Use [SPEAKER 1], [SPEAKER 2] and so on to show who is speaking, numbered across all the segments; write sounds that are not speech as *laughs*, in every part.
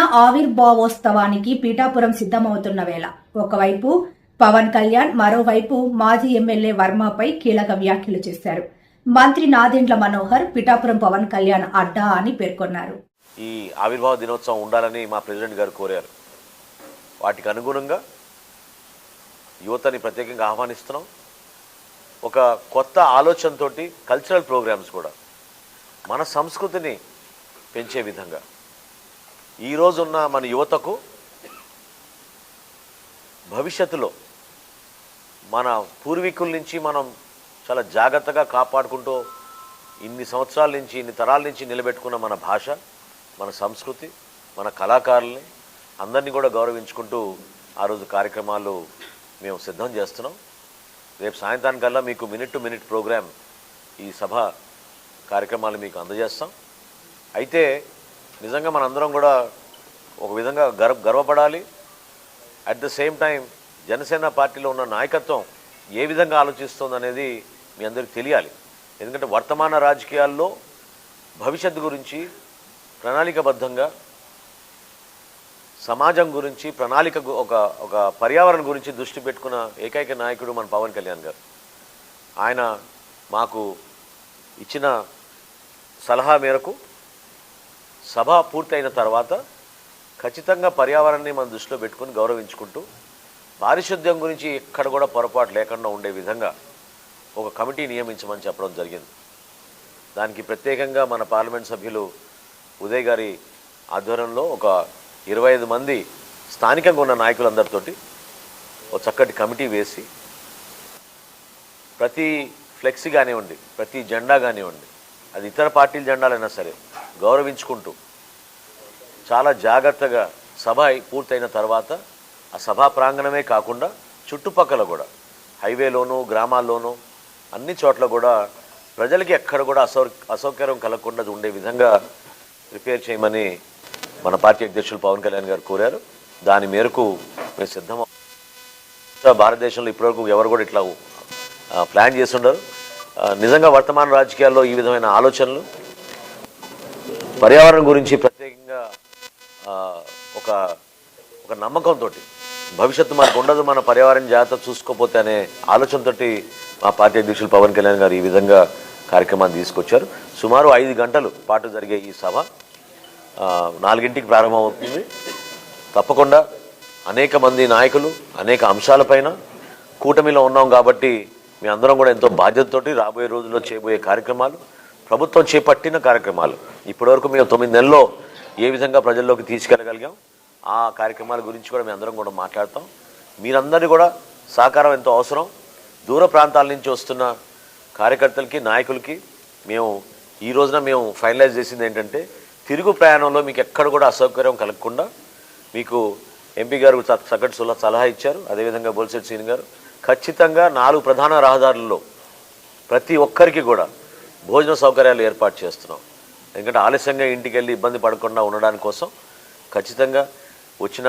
[SPEAKER 1] ఆవిర్భావోత్సవానికి పీఠాపురం సిద్ధమవుతున్న వేళ. ఒకవైపు పవన్ కళ్యాణ్ మరోవైపు మాజీ ఎమ్మెల్యే వర్మపై కీలక వ్యాఖ్యలు చేశారు. మంత్రి నాదెండ్ల మనోహర్ పిఠాపురం పవన్ కళ్యాణ్ అడ్డా అని పేర్కొన్నారు.
[SPEAKER 2] ఈ ఆవిర్భావ దినోత్సవం ఉండాలని మా ప్రెసిడెంట్ గారు కోరారు. వాటికి అనుగుణంగా యువతని ప్రత్యేకంగా ఆహ్వానిస్తున్నాం. ఒక కొత్త ఆలోచనతోటి కల్చరల్ ప్రోగ్రామ్స్ కూడా మన సంస్కృతిని పెంచే విధంగా. ఈరోజున్న మన యువతకు భవిష్యత్తులో మన పూర్వీకుల నుంచి మనం చాలా జాగ్రత్తగా కాపాడుకుంటూ ఇన్ని సంవత్సరాల నుంచి ఇన్ని తరాల నుంచి నిలబెట్టుకున్న మన భాష మన సంస్కృతి మన కళాకారుల్ని అందరినీ కూడా గౌరవించుకుంటూ ఆ రోజు కార్యక్రమాలు మేము సిద్ధం చేస్తున్నాం. రేపు సాయంత్రానికల్లా మీకు మినిట్ టు మినిట్ ప్రోగ్రామ్ ఈ సభ కార్యక్రమాలు మీకు అందజేస్తాం. అయితే నిజంగా మనందరం కూడా ఒక విధంగా గర్వ గర్వపడాలి. At the same time Janasena పార్టీలో ఉన్న నాయకత్వం ఏ విధంగా ఆలోచిస్తుంది అనేది మీ అందరికీ తెలియాలి. ఎందుకంటే వర్తమాన రాజకీయాల్లో భవిష్యత్తు గురించి ప్రణాళికబద్ధంగా సమాజం గురించి ప్రణాళిక ఒక ఒక పర్యావరణం గురించి దృష్టి పెట్టుకున్న ఏకైక నాయకుడు మన పవన్ కళ్యాణ్ గారు. ఆయన మాకు ఇచ్చిన సలహా మేరకు సభ పూర్తయిన తర్వాత ఖచ్చితంగా పర్యావరణాన్ని మనం దృష్టిలో పెట్టుకుని గౌరవించుకుంటూ పారిశుద్ధ్యం గురించి ఎక్కడ కూడా పొరపాటు లేకుండా ఉండే విధంగా ఒక కమిటీ నియమించమని చెప్పడం జరిగింది. దానికి ప్రత్యేకంగా మన పార్లమెంట్ సభ్యులు ఉదయ్ గారి ఆధ్వర్యంలో ఒక ఇరవై ఐదు మంది స్థానికంగా ఉన్న నాయకులందరితోటి ఒక చక్కటి కమిటీ వేసి ప్రతి ఫ్లెక్సీ కానివ్వండి ప్రతి జెండా కానివ్వండి అది ఇతర పార్టీల జెండాలైనా సరే గౌరవించుకుంటూ చాలా జాగ్రత్తగా సభ పూర్తయిన తర్వాత ఆ సభా ప్రాంగణమే కాకుండా చుట్టుపక్కల కూడా హైవేలోనూ గ్రామాల్లోనూ అన్ని చోట్ల కూడా ప్రజలకి ఎక్కడ కూడా అసౌ అసౌకర్యం కలగకుండా ఉండే విధంగా ప్రిపేర్ చేయమని మన పార్టీ అధ్యక్షులు పవన్ కళ్యాణ్ గారు కోరారు. దాని మేరకు మేము సిద్ధం భారతదేశంలో ఇప్పటివరకు ఎవరు కూడా ఇట్లా ప్లాన్ చేస్తుండరు నిజంగా వర్తమాన రాజకీయాల్లో ఈ విధమైన ఆలోచనలు పర్యావరణం గురించి నమ్మకంతో భవిష్యత్తు మనకు ఉండదు మన పర్యావరణ జాగ్రత్త చూసుకోపోతే అనే ఆలోచనతోటి మా పార్టీ అధ్యక్షులు పవన్ కళ్యాణ్ గారు ఈ విధంగా కార్యక్రమాన్ని తీసుకొచ్చారు. సుమారు ఐదు గంటలు పాటు జరిగే ఈ సభ నాలుగింటికి ప్రారంభమవుతుంది తప్పకుండా అనేక మంది నాయకులు అనేక అంశాలపైన కూటమిలో ఉన్నాం కాబట్టి మీ అందరం కూడా ఎంతో బాధ్యతతోటి రాబోయే రోజుల్లో చేయబోయే కార్యక్రమాలు ప్రభుత్వం చేపట్టిన కార్యక్రమాలు. ఇప్పటివరకు మేము తొమ్మిది నెలల్లో ఏ విధంగా ప్రజల్లోకి తీసుకెళ్ళగలిగాం ఆ కార్యక్రమాల గురించి కూడా మేము అందరం కూడా మాట్లాడతాం. మీరందరినీ కూడా సహకారం ఎంతో అవసరం. దూర ప్రాంతాల నుంచి వస్తున్న కార్యకర్తలకి నాయకులకి మేము ఈ రోజున మేము ఫైనలైజ్ చేసింది ఏంటంటే తిరుగు ప్రయాణంలో మీకు ఎక్కడ కూడా అసౌకర్యం కలగకుండా మీకు ఎంపీ గారు సగటు సుల సలహా ఇచ్చారు. అదేవిధంగా బొల్సెట్ సీన్ గారు ఖచ్చితంగా నాలుగు ప్రధాన రహదారుల్లో ప్రతి ఒక్కరికి కూడా భోజన సౌకర్యాలు ఏర్పాటు చేస్తున్నాం. ఎందుకంటే ఆలస్యంగా ఇంటికి వెళ్ళి ఇబ్బంది పడకుండా ఉండడానికి కోసం ఖచ్చితంగా వచ్చిన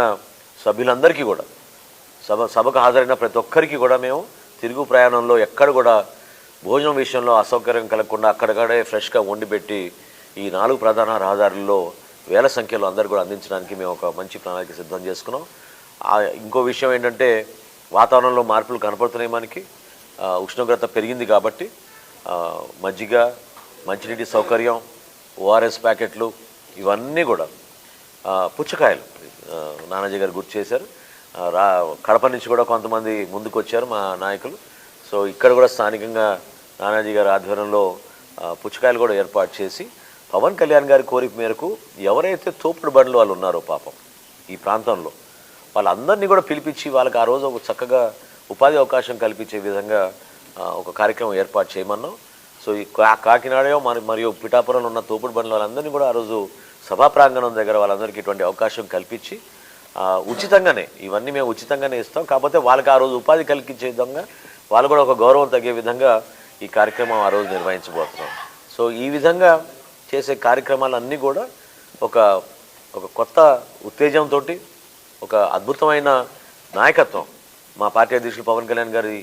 [SPEAKER 2] సభ్యులందరికీ కూడా సభ సభకు హాజరైన ప్రతి ఒక్కరికి కూడా మేము తిరుగు ప్రయాణంలో ఎక్కడ కూడా భోజనం విషయంలో అసౌకర్యం కలగకుండా అక్కడక్కడే ఫ్రెష్గా వండి పెట్టి ఈ నాలుగు ప్రధాన రహదారుల్లో వేల సంఖ్యలో అందరు కూడా అందించడానికి మేము ఒక మంచి ప్రణాళిక సిద్ధం చేసుకున్నాం. ఇంకో విషయం ఏంటంటే వాతావరణంలో మార్పులు కనపడుతున్నాయి మనకి. ఉష్ణోగ్రత పెరిగింది కాబట్టి మజ్జిగ మంచినీటి సౌకర్యం ఓఆర్ఎస్ ప్యాకెట్లు ఇవన్నీ కూడా పుచ్చకాయలు. నానాజీ గారు గుర్తు చేశారు. రా కడప నుంచి కూడా కొంతమంది ముందుకు వచ్చారు మా నాయకులు. సో ఇక్కడ కూడా స్థానికంగా నానాజీ గారి ఆధ్వర్యంలో పుచ్చకాయలు కూడా ఏర్పాటు చేసి పవన్ కళ్యాణ్ గారి కోరిక మేరకు ఎవరైతే తోపుడు బండ్లు వాళ్ళు ఉన్నారో పాపం ఈ ప్రాంతంలో వాళ్ళందరినీ కూడా పిలిపించి వాళ్ళకి ఆ రోజు ఒక చక్కగా ఉపాధి అవకాశం కల్పించే విధంగా ఒక కార్యక్రమం ఏర్పాటు చేయమన్నాం. సో ఈ కా కాకినాడ మరి మరియు పిఠాపురంలో ఉన్న తోపుడు బండ్ల వాళ్ళందరినీ కూడా ఆ రోజు సభా ప్రాంగణం దగ్గర వాళ్ళందరికీ ఇటువంటి అవకాశం కల్పించి ఉచితంగానే ఇవన్నీ మేము ఉచితంగానే ఇస్తాం. కాకపోతే వాళ్ళకి ఆ రోజు ఉపాధి కల్పించే విధంగా వాళ్ళు కూడా ఒక గౌరవం తగ్గే విధంగా ఈ కార్యక్రమం ఆ రోజు నిర్వహించబోతున్నాం. సో ఈ విధంగా చేసే కార్యక్రమాలన్నీ కూడా ఒక ఒక కొత్త ఉత్తేజంతో ఒక అద్భుతమైన నాయకత్వం మా పార్టీ అధ్యక్షులు పవన్ కళ్యాణ్ గారి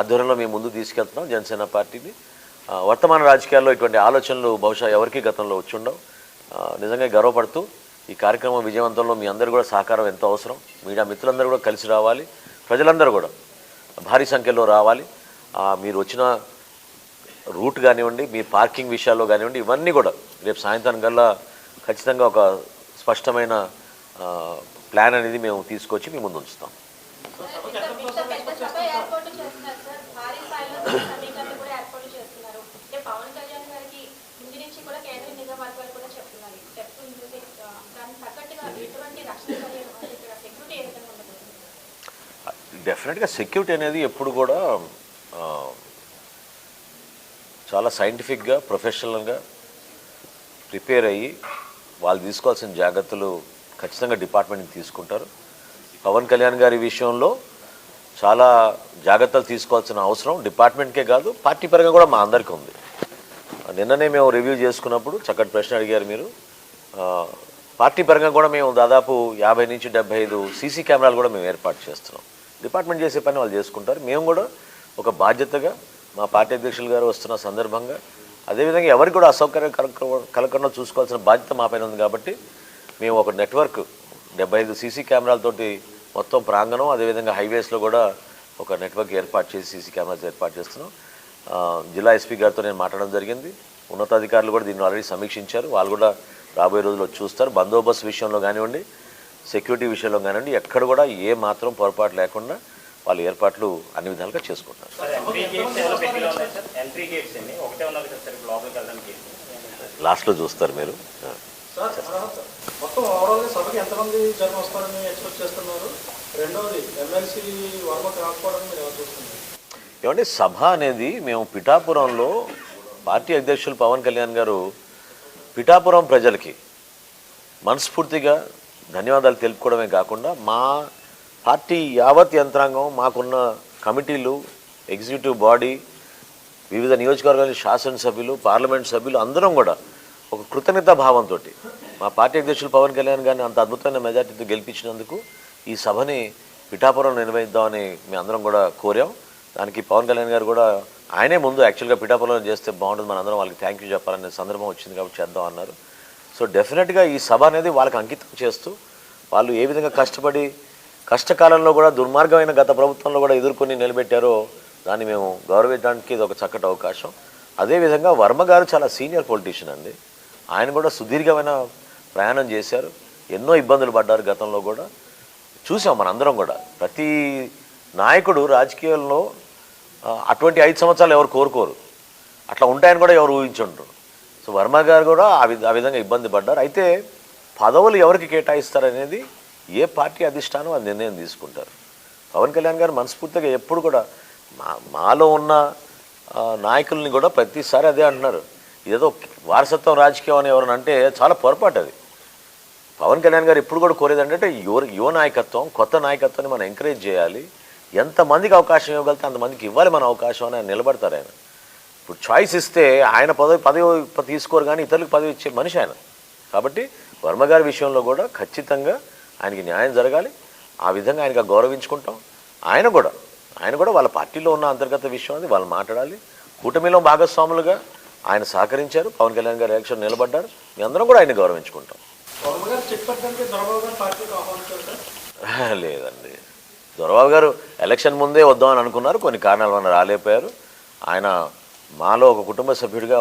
[SPEAKER 2] ఆధ్వర్యంలో మేము ముందు తీసుకెళ్తున్నాం జనసేన పార్టీని. వర్తమాన రాజకీయాల్లో ఇటువంటి ఆలోచనలు బహుశా ఎవరికీ గతంలో వచ్చి ఉండవు నిజంగా గర్వపడుతూ ఈ కార్యక్రమం విజయవంతంలో మీ అందరూ కూడా సహకారం ఎంతో అవసరం. మీడియా మిత్రులందరూ కూడా కలిసి రావాలి. ప్రజలందరూ కూడా భారీ సంఖ్యలో రావాలి. మీరు వచ్చిన రూట్ కానివ్వండి మీ పార్కింగ్ విషయాల్లో కానివ్వండి ఇవన్నీ కూడా రేపు సాయంత్రం కల్లా ఖచ్చితంగా ఒక స్పష్టమైన ప్లాన్ అనేది మేము తీసుకొచ్చి మీ ముందు ఉంచుతాం
[SPEAKER 3] ఇంత పెద్ద సభ ఏర్పాటు చేస్తున్నారు సార్ భారీ స్థాయిలో సమీకరణ కూడా ఏర్పాటు చేస్తున్నారు అంటే పవన్ కళ్యాణ్ గారికి ముందు నుంచి కూడా కేంద్ర నిఘా వర్గాలు కూడా చెప్తున్నారు చెప్తుంది ఆ, దానికి తగ్గట్టుగా ఎటువంటి రక్షణ చర్యలు అంటే ఇక్కడ సెక్యూరిటీ ఏ విధంగా ఉండబోతుంది
[SPEAKER 2] డెఫినెట్గా సెక్యూరిటీ అనేది ఎప్పుడు కూడా చాలా సైంటిఫిక్గా ప్రొఫెషనల్గా ప్రిపేర్ అయ్యి వాళ్ళు తీసుకోవాల్సిన జాగ్రత్తలు ఖచ్చితంగా డిపార్ట్మెంట్కి తీసుకుంటారు. పవన్ కళ్యాణ్ గారి విషయంలో చాలా జాగ్రత్తలు తీసుకోవాల్సిన అవసరం డిపార్ట్మెంట్కే కాదు పార్టీ పరంగా కూడా మా అందరికీ ఉంది. నిన్ననే మేము రివ్యూ చేసుకున్నప్పుడు చక్కటి ప్రశ్న అడిగారు మీరు. పార్టీ పరంగా కూడా మేము దాదాపు యాభై నుంచి డెబ్బై ఐదు సీసీ కెమెరాలు కూడా మేము ఏర్పాటు చేస్తున్నాం. డిపార్ట్మెంట్ చేసే పని వాళ్ళు చేసుకుంటారు. మేము కూడా ఒక బాధ్యతగా మా పార్టీ అధ్యక్షులు గారు వస్తున్న సందర్భంగా అదేవిధంగా ఎవరికి కూడా అసౌకర్యం కలగకుండా చూసుకోవాల్సిన బాధ్యత మా పైన ఉంది కాబట్టి మేము ఒక నెట్వర్క్ డెబ్బై ఐదు సీసీ కెమెరాలతోటి మొత్తం ప్రాంగణం అదేవిధంగా హైవేస్లో కూడా ఒక నెట్వర్క్ ఏర్పాటు చేసి సీసీ కెమెరాస్ ఏర్పాటు చేస్తున్నాం. జిల్లా ఎస్పీ గారితో నేను మాట్లాడడం జరిగింది. ఉన్నతాధికారులు కూడా దీన్ని ఆల్రెడీ సమీక్షించారు. వాళ్ళు కూడా రాబోయే రోజుల్లో చూస్తారు. బందోబస్తు విషయంలో కానివ్వండి సెక్యూరిటీ విషయంలో కానివ్వండి ఎక్కడ కూడా ఏ మాత్రం పొరపాటు లేకుండా వాళ్ళ ఏర్పాట్లు అన్ని విధాలుగా చేసుకుంటారు. లాస్ట్లో చూస్తారు మీరు. ఏమంటే సభ అనేది మేము పిఠాపురంలో పార్టీ అధ్యక్షులు పవన్ కళ్యాణ్ గారు పిఠాపురం ప్రజలకి మనస్ఫూర్తిగా ధన్యవాదాలు తెలుపుకోవడమే కాకుండా మా పార్టీ యావత్ యంత్రాంగం మాకున్న కమిటీలు ఎగ్జిక్యూటివ్ బాడీ వివిధ నియోజకవర్గాల శాసనసభ్యులు పార్లమెంట్ సభ్యులు అందరం కూడా ఒక కృతజ్ఞత భావంతో మా పార్టీ అధ్యక్షులు పవన్ కళ్యాణ్ గారిని అంత అద్భుతమైన మెజార్టీతో గెలిపించినందుకు ఈ సభని పిఠాపురం నిర్వహిద్దామని మేము అందరం కూడా కోరాం. దానికి పవన్ కళ్యాణ్ గారు కూడా ఆయనే ముందు యాక్చువల్గా పిఠాపురం చేస్తే బాగుంటుంది మనందరం వాళ్ళకి థ్యాంక్ యూ చెప్పాలనే సందర్భం వచ్చింది కాబట్టి చేద్దాం అన్నారు. సో డెఫినెట్గా ఈ సభ అనేది వాళ్ళకి అంకితం చేస్తూ వాళ్ళు ఏ విధంగా కష్టపడి కష్టకాలంలో కూడా దుర్మార్గమైన గత ప్రభుత్వంలో కూడా ఎదుర్కొని నిలబెట్టారో దాన్ని మేము గౌరవించడానికి ఇది ఒక చక్కటి అవకాశం. అదేవిధంగా వర్మ గారు చాలా సీనియర్ పొలిటీషియన్ అండి. ఆయన కూడా సుదీర్ఘమైన ప్రయాణం చేశారు. ఎన్నో ఇబ్బందులు పడ్డారు గతంలో కూడా. చూసాం మనందరం కూడా. ప్రతి నాయకుడు రాజకీయాల్లో అటువంటి ఐదు సంవత్సరాలు ఎవరు కోరుకోరు. అట్లా ఉంటాయని కూడా ఎవరు ఊహించుంటారు సో వర్మ గారు కూడా ఆ ఆ విధంగా ఇబ్బంది పడ్డారు. అయితే పదవులు ఎవరికి కేటాయిస్తారనేది ఏ పార్టీ అధిష్టానం అది నిర్ణయం తీసుకుంటారు. పవన్ కళ్యాణ్ గారు మనస్ఫూర్తిగా ఎప్పుడు కూడా మా మాలో ఉన్న నాయకుల్ని కూడా ప్రతిసారి అదే అంటున్నారు. ఏదో వారసత్వం రాజకీయం అని ఎవరైనా అంటే చాలా పొరపాటు అది. పవన్ కళ్యాణ్ గారు ఎప్పుడు కూడా కోరేది అంటే యువ యువ నాయకత్వం కొత్త నాయకత్వాన్ని మనం ఎంకరేజ్ చేయాలి. ఎంతమందికి అవకాశం ఇవ్వగలిగితే అంతమందికి ఇవ్వాలి మన అవకాశం అని నిలబడతారు ఆయన. ఇప్పుడు చాయిస్ ఇస్తే ఆయన పదవి పదవి తీసుకోరు కానీ ఇతరులకు పదవి ఇచ్చే మనిషి ఆయన. కాబట్టి వర్మ గారి విషయంలో కూడా ఖచ్చితంగా ఆయనకి న్యాయం జరగాలి. ఆ విధంగా ఆయనకి గౌరవించుకుంటాం. ఆయన కూడా ఆయన కూడా వాళ్ళ పార్టీలో ఉన్న అంతర్గత విషయం అది వాళ్ళు మాట్లాడాలి. కూటమిలో భాగస్వాములుగా ఆయన సహకరించారు. పవన్ కళ్యాణ్ గారు ఎలక్షన్ నిలబడ్డారు. మీ అందరం కూడా ఆయన గౌరవించుకుంటాం. *laughs* లేదండి. దొరబాబు గారు ఎలక్షన్ ముందే వద్దామని అనుకున్నారు. కొన్ని కారణాల వల్ల రాలేకపోయారు. ఆయన మాలో ఒక కుటుంబ సభ్యుడిగా